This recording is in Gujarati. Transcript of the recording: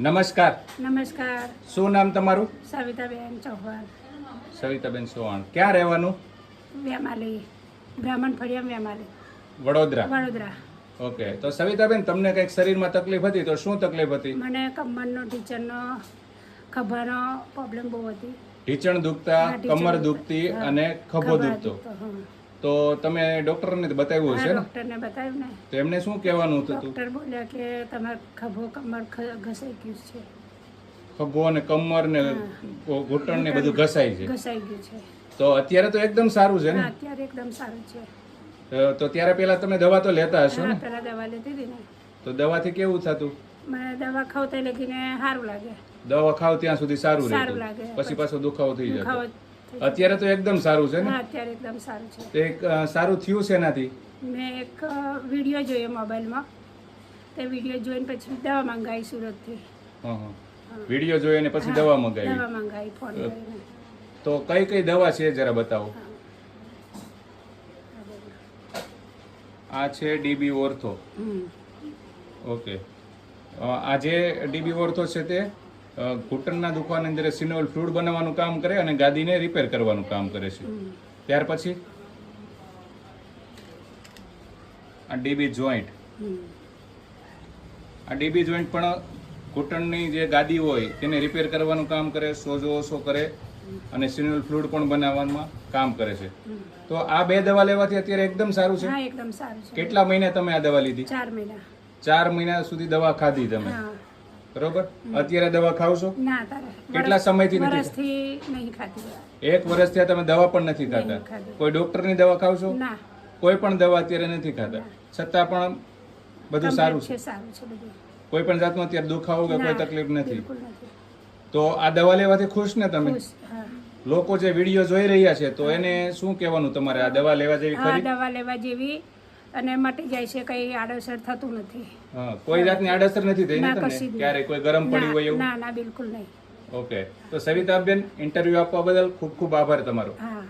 નમસ્કાર. નમસ્કાર. શું નામ તમારું? સવિતાબેન ચૌહાણ. સવિતાબેન ચૌહાણ. ક્યાં રહેવાનું? વેમાલી. બ્રાહ્મણ ફળિયા વેમાલી. વડોદરા. વડોદરા. ઓકે. તો સવિતાબેન તમને કંઈક શરીરમાં તકલીફ હતી તો શું તકલીફ હતી? મને કમરનો ઢીચણનો ખભાનો પ્રોબ્લેમ બહુ હતી. ઢીચણ દુખતા કમર દુખતી. અને ખભો દુખતો. તો તમે ડોક્ટરને બતાવ્યું હશે ને? બતાવ્યું ને. તો એમને શું કહેવાનું હતું ડોક્ટર બોલ્યા કે તમારો ખભો કમર ઘસાઈ ગયું છે. ખભો અને કમર ને ઘૂંટણ ને બધું ઘસાઈ છે. ઘસાઈ ગયું છે. તો અત્યારે તો એકદમ સારું છે ને? અત્યારે એકદમ સારું છે. તો- તો ત્યારે પેલા તમે દવા તો લેતા હશો ને? પેલા દવા લેતી હતી ને. તો દવાથી કેવું થતું? મને દવા ખાવતા લગીને સારું લાગે. દવા ખાવ ત્યાં સુધી સારું સારું લાગે. પછી પાછો દુખાવો થઈ ખાવ અત્યારે તો એકદમ સારું છે ને? અત્યારે એકદમ સારું છે. તો એક સારું થયું છે એનાથી? મેં એક વીડિયો જોયો મોબાઈલમાં. તે વીડિયો જોઈને પછી દવા મંગાવી સુરતથી. વીડિયો જોઈ અને પછી દવા મંગાવી. દવા મંગાવી ફોન કરીને. તો કઈ કઈ દવા છે જરા બતાવો? આ છે ડીબી ઓર્થો. ઓકે. આ જે ડીબી ઓર્થો છે તે? ઘૂંટણના દુખવાની અંદર સિનોલ ફ્લુડ બનાવવાનું કામ કરે અને ગાદીને રિપેર કરવાનું કામ કરે છે. ત્યાર પછી આ ડીબી જોઈન્ટ. આ ડીબી જોઈન્ટ પણ ઘૂંટણની જે ગાદી હોય તેને રિપેર કરવાનું કામ કરે સોજો ઓછો કરે અને સિનોલ ફ્લુડ પણ બનાવવામાં કામ કરે છે. તો આ બે દવા લેવાથી અત્યારે એકદમ સારું છે? એકદમ સારું છે. કેટલા મહિના તમે આ દવા લીધી? ચાર મહિના. ચાર મહિના સુધી દવા ખાધી તમે? હા. બરોબર? અત્યારે દવા ખાવ છો? કેટલા સમયથી નથી? વર્ષથી એક વર્ષ થયા તમે દવા પણ નથી ખાતા. કોઈ ડોક્ટરની દવા ખાવ છો? કોઈ પણ દવા અત્યારે નથી ખાતા છતાં પણ બધું સારું છે. કોઈ પણ જાતનો અત્યારે દુખાવો કે કોઈ તકલીફ નથી. તો આ દવા લેવાથી ખુશ ને તમે? લોકો જે વીડિયો જોઈ રહ્યા છે તો એને શું કહેવાનું તમારે? આ દવા લેવા જેવી દવા લેવા જેવી અને મટી જાય છે કઈ આડઅસર થતું નથી. કોઈ જાતની આડઅસર નથી થઈ ને. ક્યારે કોઈ ગરમ પડ્યું હોય એવું? ના ના બિલકુલ નહીં. ઓકે. તો સવિતાબેન ઇન્ટરવ્યુ આપવા બદલ ખૂબ ખૂબ આભાર તમારો. હા.